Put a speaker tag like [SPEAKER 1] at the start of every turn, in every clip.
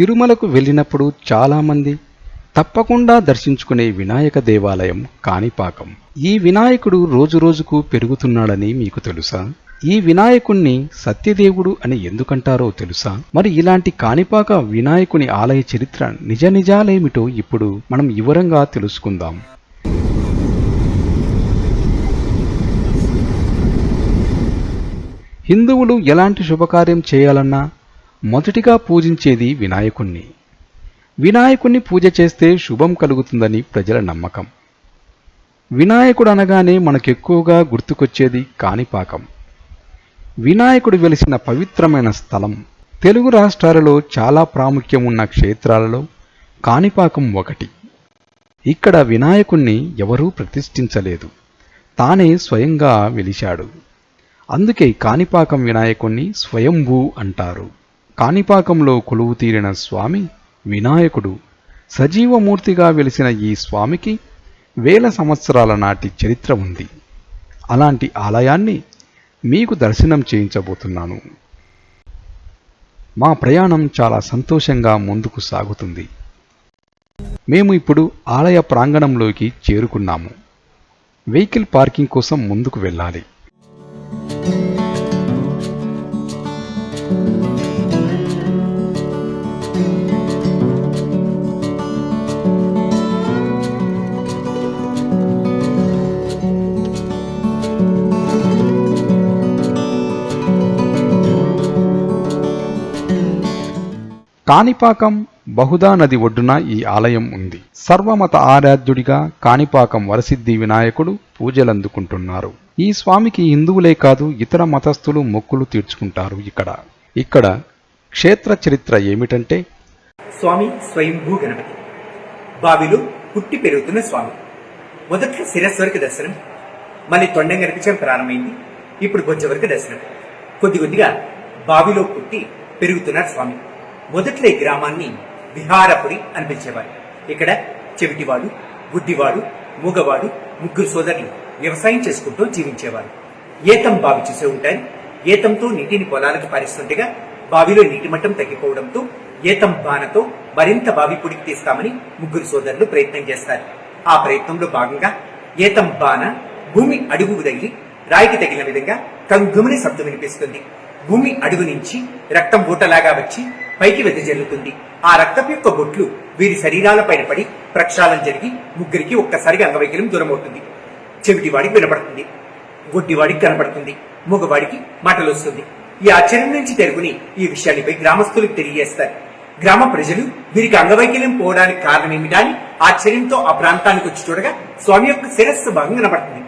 [SPEAKER 1] తిరుమలకు వెళ్ళినప్పుడు చాలామంది తప్పకుండా దర్శించుకునే వినాయక దేవాలయం కాణిపాకం. ఈ వినాయకుడు రోజురోజుకు పెరుగుతున్నాడని మీకు తెలుసా? ఈ వినాయకుణ్ణి సత్యదేవుడు అని ఎందుకంటారో తెలుసా? మరి ఇలాంటి కాణిపాక వినాయకుని ఆలయ చరిత్ర నిజ నిజాలేమిటో ఇప్పుడు మనం వివరంగా తెలుసుకుందాం. హిందువులు ఎలాంటి శుభకార్యం చేయాలన్నా మొదటిగా పూజించేది వినాయకుణ్ణి. వినాయకుణ్ణి పూజ చేస్తే శుభం కలుగుతుందని ప్రజల నమ్మకం. వినాయకుడు అనగానే మనకెక్కువగా గుర్తుకొచ్చేది కాణిపాకం. వినాయకుడు వెలిసిన పవిత్రమైన స్థలం. తెలుగు రాష్ట్రాలలో చాలా ప్రాముఖ్యం ఉన్న క్షేత్రాలలో కాణిపాకం ఒకటి. ఇక్కడ వినాయకుణ్ణి ఎవరూ ప్రతిష్ఠించలేదు. తానే స్వయంగా వెలిశాడు. అందుకే కాణిపాకం వినాయకుణ్ణి స్వయంభూ అంటారు. కాణిపాకంలో కొలువు తీరిన స్వామి వినాయకుడు సజీవమూర్తిగా వెలిసిన ఈ స్వామికి వేల సంవత్సరాల నాటి చరిత్ర ఉంది. అలాంటి ఆలయాన్ని మీకు దర్శనం చేయించబోతున్నాను. మా ప్రయాణం చాలా సంతోషంగా ముందుకు సాగుతుంది. మేము ఇప్పుడు ఆలయ ప్రాంగణంలోకి చేరుకున్నాము. వెహికల్ పార్కింగ్ కోసం ముందుకు వెళ్ళాలి. కాణిపాకం బహుదా నది ఒడ్డున ఈ ఆలయం ఉంది. సర్వమత ఆరాధ్యుడిగా కాణిపాకం వరసిద్ధి వినాయకుడు పూజలందుకుంటున్నారు. ఈ స్వామికి హిందువులే కాదు ఇతర మతస్థులు మొక్కులు తీర్చుకుంటారు ఇక్కడ. ఇక్కడ క్షేత్ర చరిత్ర ఏమిటంటే
[SPEAKER 2] స్వామి స్వయంభూ గణపతి. బావిలో పుట్టి పెరుగుతున్న స్వామి. మొదట్లో శిరస్సు వరకు దర్శనం. మళ్ళీ తొండం కనిపించడం ప్రారంభమైంది. ఇప్పుడు కొంచెం వరకు దర్శనం. కొద్ది కొద్దిగా బావిలో పుట్టి పెరుగుతున్నారు స్వామి. మొదట్లో ఈ గ్రామాన్ని విహారపురి అని పిలిచేవారు ఇక్కడ చెవిటివాడు గుడ్డివాడు మూగవాడు ముగ్గురు సోదరులు వ్యవసాయం చేసుకుంటూ జీవించేవారు. ఏతం బావి చూసే ఉంటారు. ఏతంతో నీటిని పొలాలకు పారిస్తుండగా బావిలో నీటి మట్టం తగ్గిపోవడంతో ఏతం బాణతో మరింత బావి పుడికి తీస్తామని ముగ్గురు సోదరులు ప్రయత్నం చేస్తారు. ఆ ప్రయత్నంలో భాగంగా ఏతం బాణ భూమి అడుగు తగిలి రాయికి తగిలిన విధంగా కంగుమని శబ్దం వినిపిస్తుంది. భూమి అడుగు నుంచి రక్తం బూటలాగా వచ్చి పైకి వెదజల్లుతుంది ఆ రక్తపు యొక్క బొట్లు వీరి శరీరాలపైన పడి ప్రక్షాళన జరిగి ముగ్గురికి ఒక్కసారిగా అంగవైకల్యం దూరమవుతుంది. చెవిటివాడికి వినపడుతుంది. గొడ్డివాడికి కనపడుతుంది. మగవాడికి మాటలు వస్తుంది ఈ ఆశ్చర్యం నుంచి తెలుగుని ఈ విషయాలపై గ్రామస్తులకు తెలియజేస్తారు. గ్రామ ప్రజలు వీరికి అంగవైకల్యం పోవడానికి కారణం అని ఆశ్చర్యంతో ఆ ప్రాంతానికి వచ్చి చూడగా స్వామి యొక్క శిరస్సు భాగం కనబడుతుంది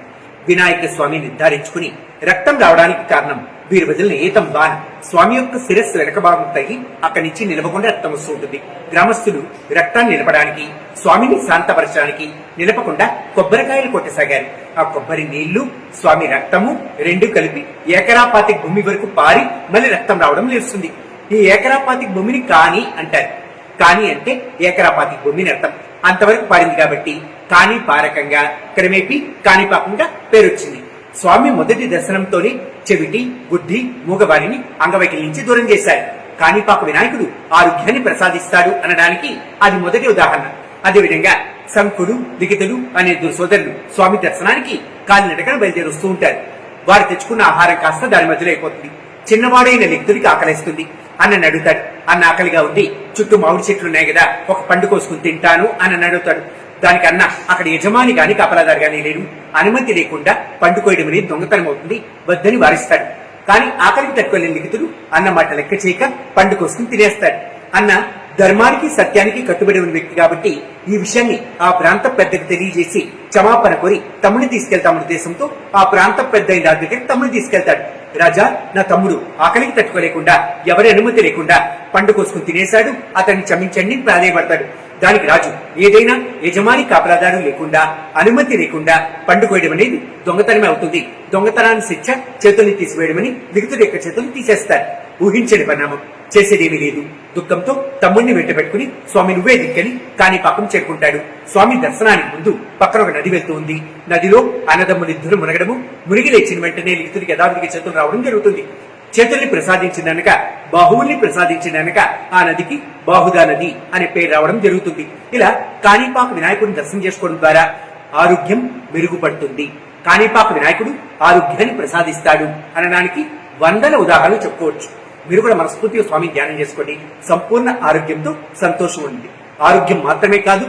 [SPEAKER 2] వినాయక స్వామి నిర్ధారించుకుని రక్తం రావడానికి కారణం వీరి వదిలిన ఏతం బాన్ స్వామి యొక్క శిరస్సు వెనక భాగం తగ్గి అక్కడి నుంచి నిలవకుండా రక్తం వస్తుంటుంది గ్రామస్తులు రక్తాన్ని నిలపడానికి స్వామిని శాంతపరచడానికి నిలపకుండా కొబ్బరికాయలు కొట్టసాగారు. ఆ కొబ్బరి నీళ్ళు స్వామి రక్తము రెండు కలిపి ఏకరాపాతి భూమి వరకు పారి మళ్ళీ రక్తం రావడం నిలుస్తుంది ఈ ఏకరాపాతి భూమిని కాని అంటారు. కాని అంటే ఏకరాపాతి భూమిని అర్థం. అంతవరకు పారింది కాబట్టి కాని పారకంగా క్రమేపీ కాణిపాకంగా పేరొచ్చింది. స్వామి మొదటి దర్శనంతోనే చెవిటి బుద్ధి మూగవారిని అంగవైకల్యం నుంచి దూరం చేశారు కాణిపాక వినాయకుడు ఆరోగ్యాన్ని ప్రసాదిస్తాడు అనడానికి అది మొదటి ఉదాహరణ. అదేవిధంగా శంకుడు లిఖితులు అనే ఇద్దరు సోదరులు స్వామి దర్శనానికి కాలినడకన బయలుదేరుస్తూ ఉంటారు. వారు తెచ్చుకున్న ఆహారం కాస్త దాని మధ్యలో అయిపోతుంది. చిన్నవాడైన లిఖితుడికి ఆకలిస్తుంది. అన్న అడుగుతాడు. అన్న ఆకలిగా ఉండి చుట్టూ మామిడి చెట్లు ఉన్నాయి కదా ఒక పండు కోసుకుని తింటాను అని అడుగుతాడు. దానికన్నా అక్కడ యజమాని గాని కపలాదారు గాని లేడు. అనుమతి లేకుండా పండుకోయడం అనేది దొంగతనం అవుతుంది. వద్దని వారిస్తాడు. కానీ ఆకలికి తట్టుకోలేని లిఖితుడు అన్న మాట లెక్క చేయక పండుకోసుకుని తినేస్తాడు. అన్న ధర్మానికి సత్యానికి కట్టుబడి ఉన్న వ్యక్తి కాబట్టి ఈ విషయాన్ని ఆ ప్రాంత పెద్దకు తెలియజేసి క్షమాపణ కోరి తమ్ముడిని తీసుకెళ్తామన్న ఉద్దేశంతో ఆ ప్రాంత పెద్ద అయిన రాజు దగ్గరికి తమ్ముడిని తీసుకెళ్తాడు. రాజా నా తమ్ముడు ఆకలికి తట్టుకోలేకుండా ఎవరి అనుమతి లేకుండా పండు కోసుకుని తినేశాడు. అతన్ని క్షమించండి ప్రాధాయపడతాడు దానికి రాజు. ఏదైనా యజమాని కాపలాదారు లేకుండా అనుమతి లేకుండా పండుకోయడం అనేది దొంగతనమే అవుతుంది. దొంగతనాన్ని శిక్ష చేతుల్ని తీసివేయడమని లిఖితుడి యొక్క చేతులు తీసేస్తారు. ఊహించని పరిణామం. చేసేదేమీ లేదు. దుఃఖంతో తమ్ముడిని వెంట పెట్టుకుని స్వామి నువ్వే దిక్కని కాని పాపం చేరుకుంటాడు. స్వామి దర్శనానికి ముందు పక్కన ఒక నది వెళ్తూ ఉంది నదిలో అన్నదమ్ములిద్దరూ మునగడము. మునిగి లేచిన వెంటనే లిఖితుడికి యథావిధికి చేతులు రావడం జరుగుతుంది. చేతుల్ని ప్రసాదించిందనక బాహువుల్ని ప్రసాదించిందనక ఆ నదికి బాహుదా నది అనే పేరు రావడం జరుగుతుంది. ఇలా కాణిపాక వినాయకుడిని దర్శనం చేసుకోవడం ద్వారా ఆరోగ్యం మెరుగుపడుతుంది. కాణిపాక వినాయకుడు ఆరోగ్యాన్ని ప్రసాదిస్తాడు అనడానికి వందల ఉదాహరణలు చెప్పుకోవచ్చు. మీరు కూడా మనస్ఫూర్తిగా స్వామి ధ్యానం చేసుకోండి. సంపూర్ణ ఆరోగ్యంతో సంతోషం ఉంది ఆరోగ్యం మాత్రమే కాదు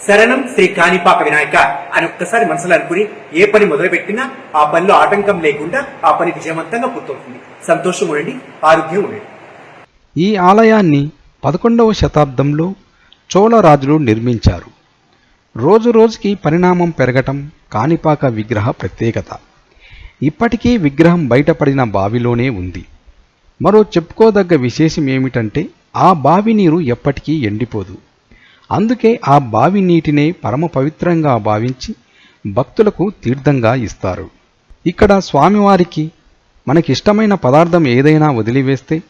[SPEAKER 2] శరణం శ్రీ కాణిపాక వినాయక అని ఒక్కసారి మనసులో అనుకుని ఏ పని మొదలుపెట్టినా ఆ పనిలో ఆటంకం లేకుండా ఆ పని విజయవంతంగా పూర్తవుతుంది. సంతోషం ఉండండి ఆరోగ్యం ఉండండి.
[SPEAKER 1] ఈ ఆలయాన్ని పదకొండవ శతాబ్దంలో చోళరాజులు నిర్మించారు. రోజు రోజుకి పరిణామం పెరగటం కాణిపాక విగ్రహ ప్రత్యేకత. ఇప్పటికీ విగ్రహం బయటపడిన బావిలోనే ఉంది. మరో చెప్పుకోదగ్గ విశేషం ఏమిటంటే ఆ బావి నీరు ఎప్పటికీ ఎండిపోదు. అందుకే ఆ బావి నీటినే పరమ పవిత్రంగా భావించి భక్తులకు తీర్థంగా ఇస్తారు. ఇక్కడ స్వామివారికి మనకిష్టమైన పదార్థం ఏదైనా వదిలివేస్తే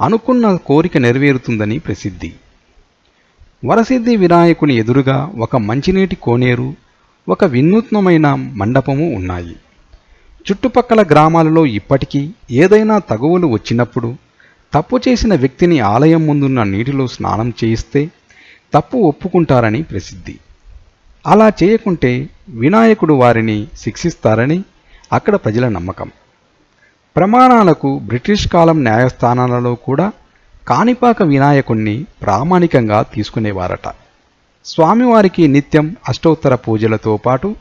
[SPEAKER 1] అనుకున్న కోరిక నెరవేరుతుందని ప్రసిద్ధి. వరసిద్ధి వినాయకుని ఎదురుగా ఒక మంచినీటి కోనేరు ఒక వినూత్నమైన మండపము ఉన్నాయి. చుట్టుపక్కల గ్రామాలలో ఇప్పటికీ ఏదైనా తగువలు వచ్చినప్పుడు తప్పు చేసిన వ్యక్తిని ఆలయం ముందున్న నీటిలో స్నానం చేయిస్తే తప్పు ఒప్పుకుంటారని ప్రసిద్ధి. అలా చేయకుంటే వినాయకుడు వారిని శిక్షిస్తారని అక్కడ ప్రజల నమ్మకం. ప్రమాణాలకు బ్రిటిష్ కాలం న్యాయస్థానాలలో కూడా కాణిపాక వినాయకుణ్ణి ప్రామాణికంగా తీసుకునేవారట. స్వామివారికి నిత్యం అష్టోత్తర పూజలతో పాటు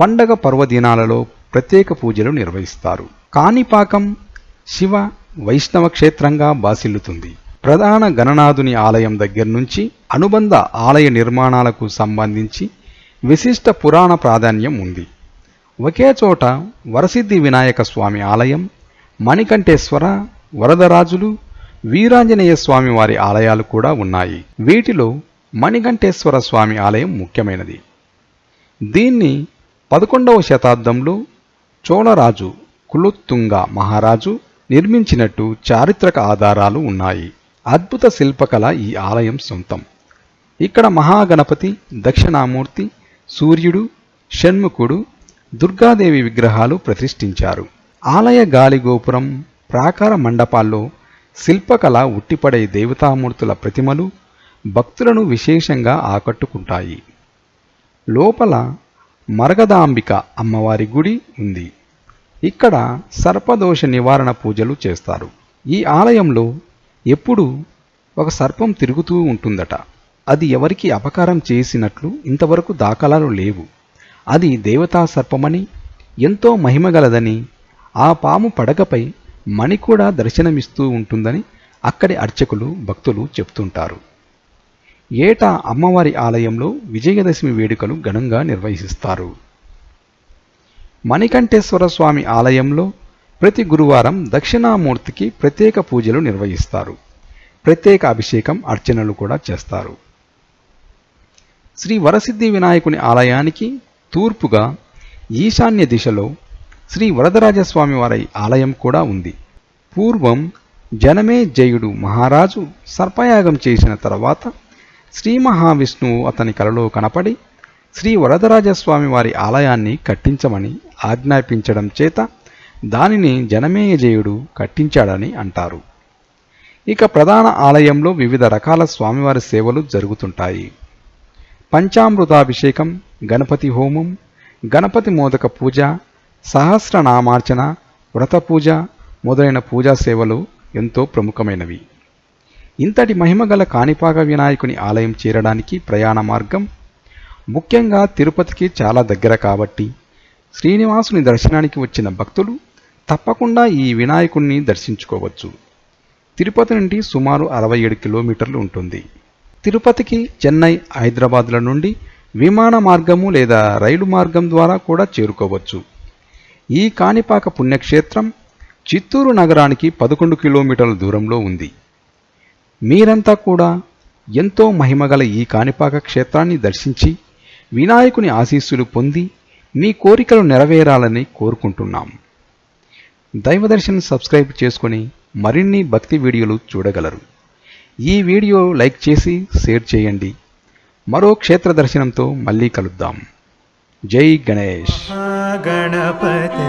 [SPEAKER 1] పండగ పర్వదినాలలో ప్రత్యేక పూజలు నిర్వహిస్తారు. కాణిపాకం శివ వైష్ణవ క్షేత్రంగా బాసిల్లుతుంది ప్రధాన గణనాథుని ఆలయం దగ్గర నుంచి అనుబంధ ఆలయ నిర్మాణాలకు సంబంధించి విశిష్ట పురాణ ప్రాధాన్యం ఉంది. ఒకే చోట వరసిద్ధి వినాయక స్వామి ఆలయం మణికంఠేశ్వర వరదరాజులు వీరాంజనేయ స్వామి వారి ఆలయాలు కూడా ఉన్నాయి. వీటిలో మణికంఠేశ్వర స్వామి ఆలయం ముఖ్యమైనది. దీన్ని పదకొండవ శతాబ్దంలో చోళరాజు కులుత్తుంగ మహారాజు నిర్మించినట్టు చారిత్రక ఆధారాలు ఉన్నాయి. అద్భుత శిల్పకళ ఈ ఆలయం సొంతం. ఇక్కడ మహాగణపతి దక్షిణామూర్తి సూర్యుడు షణ్ముఖుడు దుర్గాదేవి విగ్రహాలు ప్రతిష్ఠించారు. ఆలయ గాలిగోపురం ప్రాకార మండపాల్లో శిల్పకళ ఉట్టిపడే దేవతామూర్తుల ప్రతిమలు భక్తులను విశేషంగా ఆకట్టుకుంటాయి. లోపల మరగదాంబిక అమ్మవారి గుడి ఉంది. ఇక్కడ సర్పదోష నివారణ పూజలు చేస్తారు. ఈ ఆలయంలో ఎప్పుడూ ఒక సర్పం తిరుగుతూ ఉంటుందట. అది ఎవరికి అపకారం చేసినట్లు ఇంతవరకు దాఖలాలు లేవు. అది దేవతా సర్పమని ఎంతో మహిమగలదని ఆ పాము పడగపై మణి కూడా దర్శనమిస్తూ ఉంటుందని అక్కడి అర్చకులు భక్తులు చెప్తుంటారు. ఏటా అమ్మవారి ఆలయంలో విజయదశమి వేడుకలు ఘనంగా నిర్వహిస్తారు. మణికంఠేశ్వర స్వామి ఆలయంలో ప్రతి గురువారం దక్షిణామూర్తికి ప్రత్యేక పూజలు నిర్వహిస్తారు. ప్రత్యేక అభిషేకం అర్చనలు కూడా చేస్తారు. శ్రీ వరసిద్ధి వినాయకుని ఆలయానికి తూర్పుగా ఈశాన్య దిశలో శ్రీ వరదరాజస్వామి వారి ఆలయం కూడా ఉంది. పూర్వం జనమే జయుడు మహారాజు సర్పయాగం చేసిన తర్వాత శ్రీ మహావిష్ణువు అతని కలలో కనపడి శ్రీ వరదరాజస్వామి వారి ఆలయాన్ని కట్టించమని ఆజ్ఞాపించడం చేత దానిని జనమేయజేయుడు కట్టించాడని అంటారు. ఇక ప్రధాన ఆలయంలో వివిధ రకాల స్వామివారి సేవలు జరుగుతుంటాయి. పంచామృతాభిషేకం గణపతి హోమం గణపతి మోదక పూజ సహస్రనామార్చన వ్రత పూజ మొదలైన పూజా సేవలు ఎంతో ప్రముఖమైనవి. ఇంతటి మహిమగల కాణిపాక వినాయకుని ఆలయం చేరడానికి ప్రయాణ మార్గం ముఖ్యంగా తిరుపతికి చాలా దగ్గర కాబట్టి శ్రీనివాసుని దర్శనానికి వచ్చిన భక్తులు తప్పకుండా ఈ వినాయకుణ్ణి దర్శించుకోవచ్చు. తిరుపతి నుండి సుమారు అరవై ఏడు కిలోమీటర్లు ఉంటుంది. తిరుపతికి చెన్నై హైదరాబాద్ల నుండి విమాన మార్గము లేదా రైలు మార్గం ద్వారా కూడా చేరుకోవచ్చు. ఈ కాణిపాక పుణ్యక్షేత్రం చిత్తూరు నగరానికి పదకొండు కిలోమీటర్ల దూరంలో ఉంది. మీరంతా కూడా ఎంతో మహిమగల ఈ కాణిపాక క్షేత్రాన్ని దర్శించి వినాయకుని ఆశీస్సులు పొంది మీ కోరికలు నెరవేరాలని కోరుకుంటున్నాం. దైవదర్శన్ సబ్స్క్రైబ్ చేసుకుని మరిన్ని భక్తి వీడియోలు చూడగలరు. ఈ వీడియో లైక్ చేసి షేర్ చేయండి. మరో క్షేత్ర దర్శనంతో మళ్ళీ కలుద్దాం. జై గణేష్.
[SPEAKER 3] గణపతి